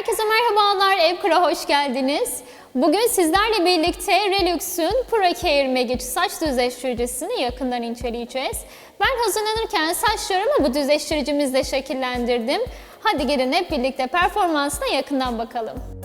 Herkese merhabalar, Evkır'a hoş geldiniz. Bugün sizlerle birlikte Relux'un Pro Care Magic saç düzleştiricisini yakından inceleyeceğiz. Ben hazırlanırken saçlarımı bu düzleştiricimizle şekillendirdim. Hadi gelin hep birlikte performansına yakından bakalım.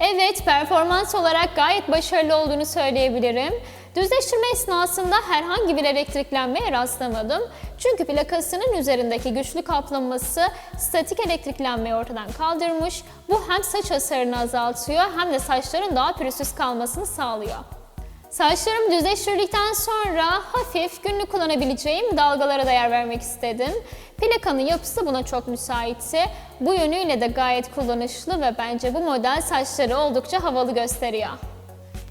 Evet, performans olarak gayet başarılı olduğunu söyleyebilirim. Düzleştirme esnasında herhangi bir elektriklenmeye rastlamadım. Çünkü plakasının üzerindeki güçlü kaplaması statik elektriklenmeyi ortadan kaldırmış. Bu hem saç hasarını azaltıyor hem de saçların daha pürüzsüz kalmasını sağlıyor. Saçlarımı düzleştirdikten sonra hafif günlük kullanabileceğim dalgalara da yer vermek istedim. Plakanın yapısı buna çok müsaitti. Bu yönüyle de gayet kullanışlı ve bence bu model saçları oldukça havalı gösteriyor.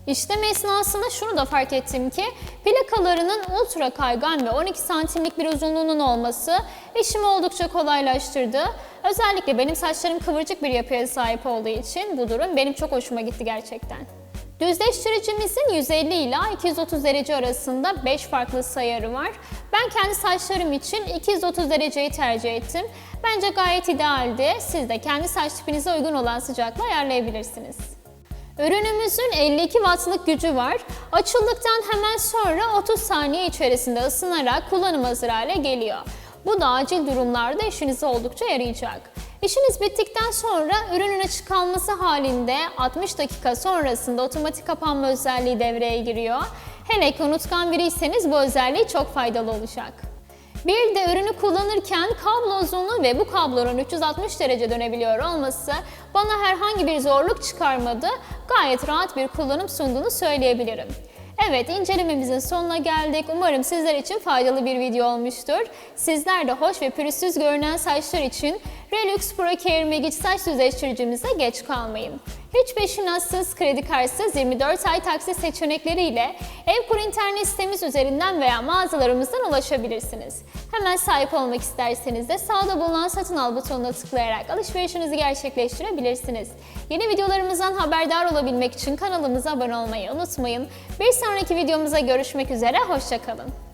İşlem esnasında şunu da fark ettim ki plakalarının ultra kaygan ve 12 santimlik bir uzunluğunun olması işimi oldukça kolaylaştırdı. Özellikle benim saçlarım kıvırcık bir yapıya sahip olduğu için bu durum benim çok hoşuma gitti gerçekten. Düzleştiricimizin 150 ila 230 derece arasında 5 farklı sayarı var. Ben kendi saçlarım için 230 dereceyi tercih ettim. Bence gayet idealdi. Siz de kendi saç tipinize uygun olan sıcaklığı ayarlayabilirsiniz. Ürünümüzün 52 wattlık gücü var. Açıldıktan hemen sonra 30 saniye içerisinde ısınarak kullanım hazır hale geliyor. Bu da acil durumlarda işinize oldukça yarayacak. İşiniz bittikten sonra ürünün açık kalması halinde 60 dakika sonrasında otomatik kapanma özelliği devreye giriyor. Hele ki unutkan biriyseniz bu özelliği çok faydalı olacak. Bir de ürünü kullanırken kablo uzunluğu ve bu kablonun 360 derece dönebiliyor olması bana herhangi bir zorluk çıkarmadı. Gayet rahat bir kullanım sunduğunu söyleyebilirim. Evet incelememizin sonuna geldik. Umarım sizler için faydalı bir video olmuştur. Sizler de hoş ve pürüzsüz görünen saçlar için Relux Pro Care Magic saç düzleştiricimize geç kalmayın. Hiç peşinatsız, kredi kartsız 24 ay taksit seçenekleriyle Evkur internet sitemiz üzerinden veya mağazalarımızdan ulaşabilirsiniz. Hemen sahip olmak isterseniz de sağda bulunan satın al butonuna tıklayarak alışverişinizi gerçekleştirebilirsiniz. Yeni videolarımızdan haberdar olabilmek için kanalımıza abone olmayı unutmayın. Bir sonraki videomuzda görüşmek üzere, hoşçakalın.